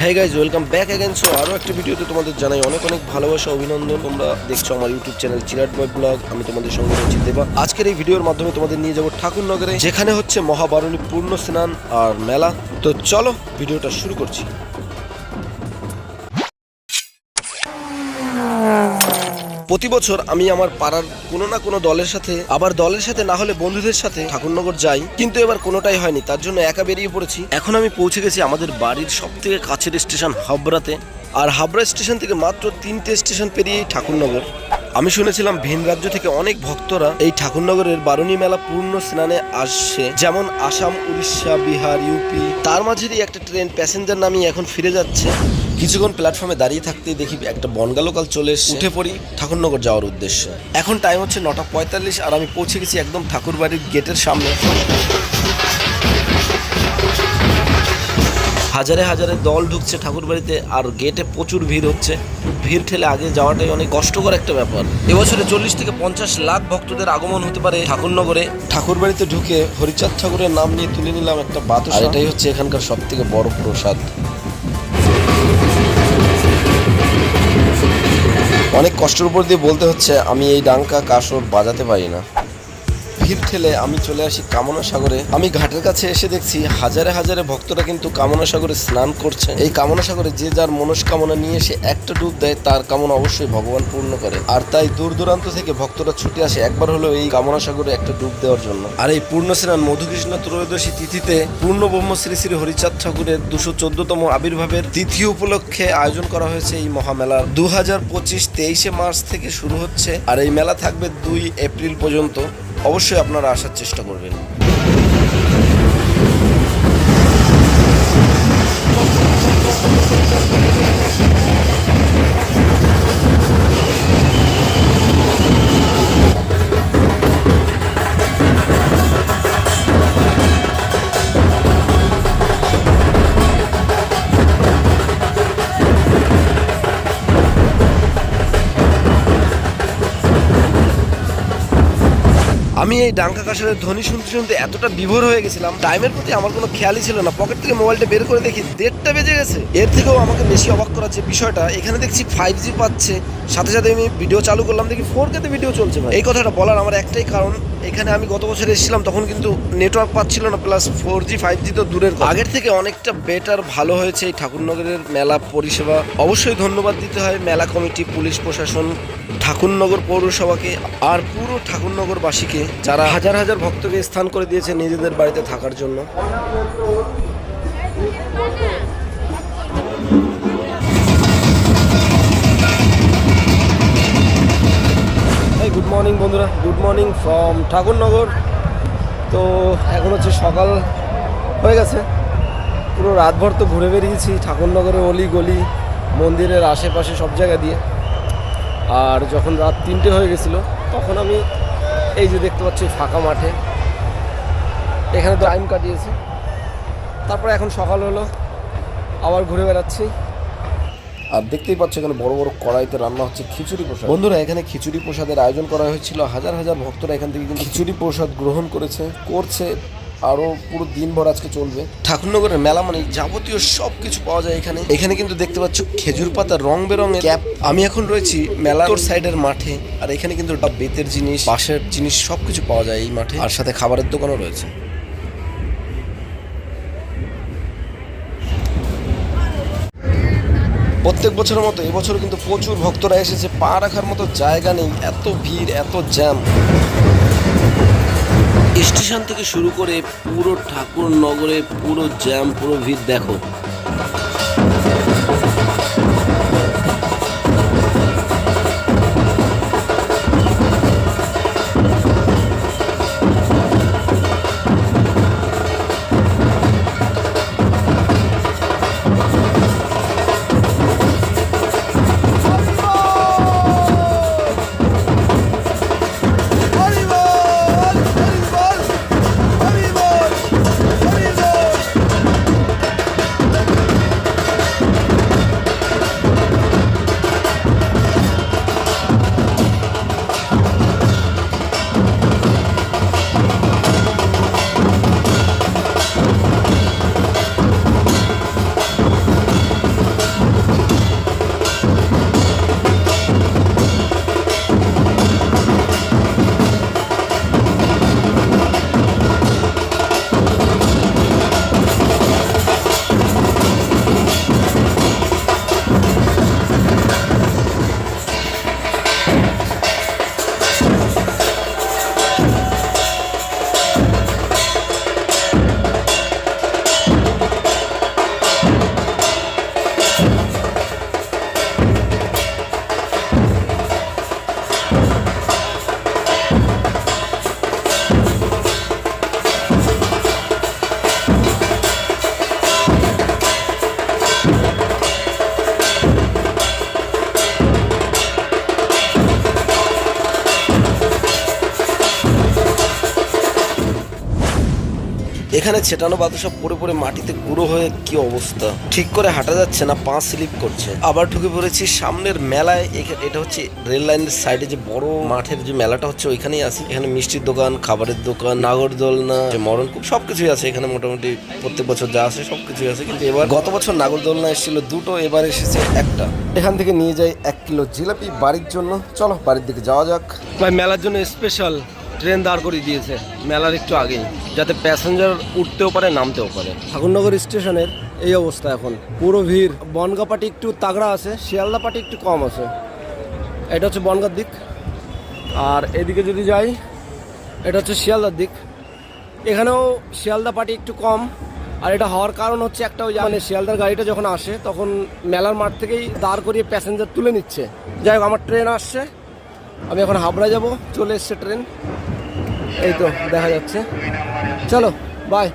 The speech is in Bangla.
হ্যাঁ guys welcome back again so আরও একটা ভিডিওতে তোমাদের জানাই অনেক অনেক ভালোবাসা, অভিনন্দন। তোমরা দেখছ আমার ইউটিউব চ্যানেল চিরাট বয় ব্লগ আমি তোমাদের সঙ্গে রয়েছি দেবা। আজকের এই ভিডিওর মাধ্যমে তোমাদের নিয়ে যাব ঠাকুরনগরে, যেখানে হচ্ছে মহাবারণী পূর্ণ স্নান আর মেলা। তো চলো, ভিডিওটা শুরু করছি। প্রতি বছর আমি আমার পাড়ার কোনো না কোনো দলের সাথে, আবার দলের সাথে না হলে বন্ধুদের সাথে ঠাকুরনগর যাই। কিন্তু এবার কোনোটাই হয়নি, তার জন্য একা বেরিয়ে পড়েছি। এখন আমি পৌঁছে গেছি আমাদের বাড়ির সব থেকে কাছের স্টেশন হাবড়াতে। আর হাবড়া স্টেশন থেকে মাত্র তিনটে স্টেশন পেরিয়েই ঠাকুরনগর। আমি শুনেছিলাম ভিন রাজ্য থেকে অনেক ভক্তরা এই ঠাকুরনগরের বারুণী মেলা পূর্ণ স্নানে আসছে। যেমন আসাম, উড়িষ্যা, বিহার, ইউপি। তার মাঝেরই একটা ট্রেন প্যাসেঞ্জার নামিয়ে এখন ফিরে যাচ্ছে। কিছুক্ষণ প্ল্যাটফর্মে দাঁড়িয়ে থাকতেই দেখি একটা বনগা লোকাল চলে এসে উঠে পড়ি। ঠাকুরনগর যাওয়ার উদ্দেশ্যে। এখন টাইম হচ্ছে নটা পঁয়তাল্লিশ আর আমি পৌঁছে গেছি একদম ঠাকুরবাড়ির গেটের সামনে। হাজারে হাজারে দল ঢুকছে ঠাকুরবাড়িতে আর গেটে প্রচুর ভিড় হচ্ছে। ভিড় ঠেলে আগে যাওয়াটাই অনেক কষ্টকর একটা ব্যাপার। এবছরে চল্লিশ থেকে পঞ্চাশ লাখ ভক্তদের আগমন হতে পারে ঠাকুরনগরে। ঠাকুরবাড়িতে ঢুকে হরিচাঁদ ঠাকুরের নাম নিয়ে তুলে নিলাম একটা বাত আর এটাই হচ্ছে এখানকার সব থেকে বড় প্রসাদ। অনেক কষ্টের উপর দিয়ে বলতে হচ্ছে আমি এই ডাঙ্কা কাসর বাজাতে পারি না। ভিড় ঠেলে আমি চলে আসি কামনা সাগরে আমি ঘাটের কাছে এসে দেখছি হাজারে হাজারে ভক্তরা কিন্তু কামনা সাগরে স্নান করছে। এই কামনা সাগরে যে যার মনস্কামনা নিয়ে এসে একটা ডুব দেয়, তার কামনা অবশ্যই ভগবান পূর্ণ করে। আর তাই দূর দূরান্ত থেকে ভক্তরা ছুটে আসে একবার হলেও এই কামনা সাগরে একটা ডুব দেওয়ার জন্য। আর এই পূর্ণ স্নান মধুকৃষ্ণ ত্রয়োদশী তিথিতে পূর্ণ ব্রহ্ম শ্রী শ্রী হরিচাঁদ ঠাকুরের দুশো চোদ্দতম আবির্ভাবের তিথি উপলক্ষে আয়োজন করা হয়েছে এই মহামেলার। দু হাজার পঁচিশ তেইশে মার্চ থেকে শুরু হচ্ছে, আর এই মেলা থাকবে দুই এপ্রিল পর্যন্ত। অবশ্যই আপনারা আসার চেষ্টা করবেন। আমি এই ডাঙ্কা কাশারের ধ্বনি শুনতে শুনতে এতটা বিভোর হয়ে গেছিলাম। টাইমের প্রতি আমার কোনো খেয়ালই ছিল না। পকেট থেকে মোবাইলটা বের করে দেখি দেড়টা বেজে গেছে। এর থেকেও আমাকে বেশি অবাক করার যে বিষয়টা, এখানে দেখছি ফাইভ জি পাচ্ছে। সাথে সাথে আমি ভিডিও চালু করলাম, দেখি ফোর কেতে ভিডিও চলছে ভাই। এই কথাটা বলার আমার একটাই কারণ, এখানে আমি গত বছর এসেছিলাম, তখন কিন্তু নেটওয়ার্ক পাচ্ছিল না plus four G five G তো দূরের। আগের থেকে অনেকটা বেটার ভালো হয়েছে এই ঠাকুরনগরের মেলা পরিষেবা। অবশ্যই ধন্যবাদ দিতে হয় মেলা কমিটি, পুলিশ প্রশাসন, ঠাকুরনগর পৌরসভাকে, আর পুরো ঠাকুরনগরবাসীকে। যারা হাজার হাজার ভক্তকে স্থান করে দিয়েছে নিজেদের বাড়িতে থাকার জন্য। গুড মর্নিং বন্ধুরা। Good morning from Thakurnagar. তো এখন হচ্ছে সকাল হয়ে গেছে। পুরো রাতভর তো ঘুরে বেরিয়েছি ঠাকুরনগরের অলি গলি, মন্দিরের আশেপাশে সব জায়গা দিয়ে। আর যখন রাত তিনটে হয়ে গেছিল, তখন আমি এই যে দেখতে পাচ্ছি ফাঁকা মাঠে। এখানে টাইম কাটিয়েছি। তারপরে এখন সকাল হলো আবার ঘুরে বেড়াচ্ছি। আর দেখতেই পাচ্ছি এখানে বড় বড় কড়াইতে রান্না হচ্ছে খিচুড়ি প্রসাদ। বন্ধুরা এখানে খিচুড়ি প্রসাদের আয়োজন করা হয়েছিল। হাজার হাজার ভক্তরা এখান থেকে কিন্তু খিচুড়ি প্রসাদ গ্রহণ করেছে করছে। আরও পুরো দিনভর আজকে চলবে। ঠাকুরনগরের মেলা মানে যাবতীয় সব কিছু পাওয়া যায় এখানে। এখানে কিন্তু দেখতে পাচ্ছ খেজুর পাতা রং বেরঙের ক্যাপ। আমি এখন রয়েছি মেলার সাইডের মাঠে। আর এখানে কিন্তু বেতের জিনিস, বাঁশের জিনিস সব কিছু পাওয়া যায় এই মাঠে। আর সাথে খাবারের দোকানও রয়েছে। প্রত্যেক বছরের মতো এবছর কিন্তু প্রচুর ভক্তরা এসেছে। পা রাখার মতো জায়গা নেই। এত ভিড়, এত জ্যাম। স্টেশন থেকে শুরু করে পুরো ঠাকুর নগরে পুরো জ্যাম পুরো ভিড় দেখো। এখানে ছেটানো বাদু সব পড়ে পড়ে মাটিতে গুঁড়ো হয়ে কি অবস্থা? ঠিক করে হাঁটা যাচ্ছে না, পা স্লিপ করছে। আবার ঢুকে পড়েছি সামনের মেলায় এটা হচ্ছে রেল লাইনের সাইডে যে বড় মাঠের যে মেলাটা হচ্ছে, ওইখানেই আছে। এখানে মিষ্টির দোকান, খাবারের দোকান নাগরদোলনা মরণকূপ সবকিছুই আছে এখানে মোটামুটি। প্রত্যেক বছর যা আছে সবকিছুই আছে। কিন্তু এবার গত বছর নাগরদোলনা এসেছিল, দুটো, এবার এসেছে একটা। এখান থেকে নিয়ে যাই এক কিলো জিলাপি বাড়ির জন্য। চলো বাড়ির দিকে যাওয়া যাক। ভাই, মেলার জন্য স্পেশাল ট্রেন দাঁড় করিয়ে দিয়েছে, মেলার একটু আগেই, যাতে প্যাসেঞ্জার উঠতেও পারে, নামতেও পারে। ঠাকুরনগর স্টেশনের এই অবস্থা এখন। পুরো ভিড়। বনগা পাটি একটু তাগড়া আছে শিয়ালদা পাটি একটু কম আছে। এটা হচ্ছে বনগার দিক। আর এদিকে যদি যাই, এটা হচ্ছে শিয়ালদার দিক। এখানেও শিয়ালদা পাটি একটু কম। আর এটা হওয়ার কারণ হচ্ছে একটা ওই মানে শিয়ালদার গাড়িটা যখন আসে, তখন মেলার মাঠ থেকেই দাঁড় করিয়ে প্যাসেঞ্জার তুলে নিচ্ছে। যাই হোক, আমার ট্রেন আসছে। আমি এখন হাবড়া যাব চলে এসছে ট্রেন। এই তো দেখা যাচ্ছে। চলো বাই